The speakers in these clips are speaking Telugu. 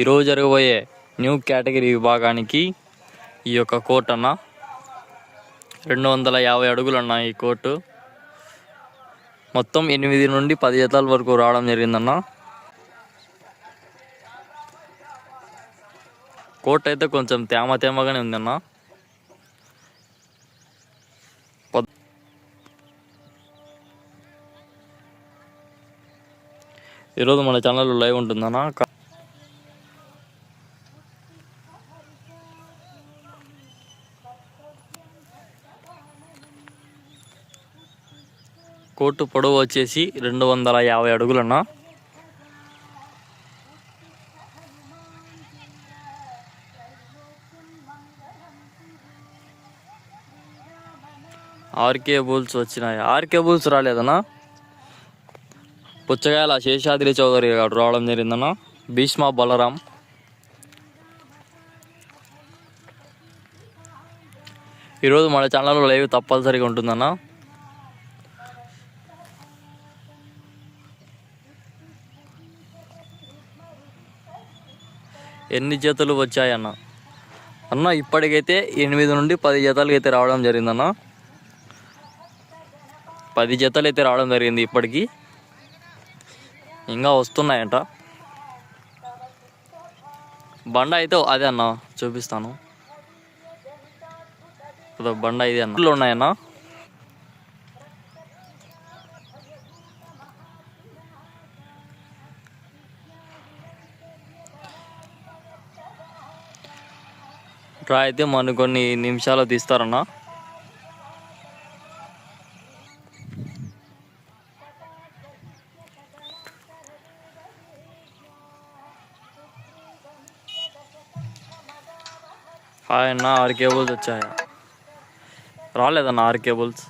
ఈరోజు జరగబోయే న్యూ కేటగిరీ విభాగానికి ఈ యొక్క కోర్ట్ అన్న. రెండు వందల యాభై అడుగులు అన్న ఈ కోర్టు. మొత్తం ఎనిమిది నుండి పది జతల వరకు రావడం జరిగిందన్న. కోర్ట్ అయితే కొంచెం తేమ తేమగానే ఉందన్న. ఈరోజు మన ఛానల్లో లైవ్ ఉంటుందన్న. కోర్టు పొడవు వచ్చేసి రెండు వందల యాభై అడుగులన్నా. ఆర్కే బుల్స్ వచ్చినాయి. ఆర్కే బుల్స్ రాలేదన్నా. పుచ్చగాయల శేషాద్రి చౌదరి గారు రావడం జరిగిందన్న. భీష్మ బలరాం. ఈరోజు మన ఛానల్లో లైవ్ తప్పనిసరిగా ఉంటుందన్నా. ఎన్ని జతలు వచ్చాయన్న? అన్న ఇప్పటికైతే ఎనిమిది నుండి పది జతలకి అయితే రావడం జరిగిందన్న. పది జతలు అయితే రావడం జరిగింది ఇప్పటికి. ఇంకా వస్తున్నాయంట. బండ అయితే అదే అన్న చూపిస్తాను. బండ ఇది అన్న. ఉన్నాయన్నా డ్రా అయితే మన కొన్ని నిమిషాలు తీస్తారన్న. హాయ్ అన్న ఆరు కేబుల్స్ వచ్చాయా? రాలేదన్న ఆరు cables.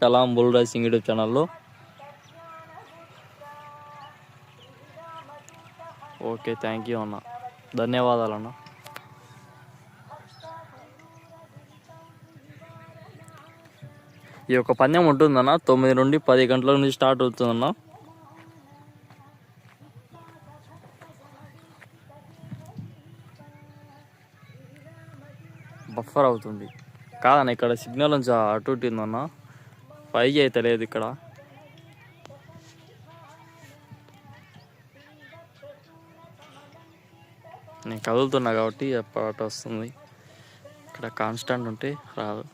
Kalam bull raising YouTube ఛానల్లో. ఓకే థ్యాంక్ యూ అన్న. ధన్యవాదాలు అన్న ఈ యొక్క పందెం ఉంటుందన్న తొమ్మిది నుండి పది గంటల నుంచి స్టార్ట్ అవుతుందన్న. బఫర్ అవుతుంది. కాదన్న ఇక్కడ సిగ్నల్ నుంచి అటు ఇటు ఉందన్న ఫైవ్ జీ అయితే లేదు ఇక్కడ. నేను కదులుతున్నా కాబట్టి పాట వస్తుంది. ఇక్కడ కాన్స్టాంట్ ఉంటే రాదు.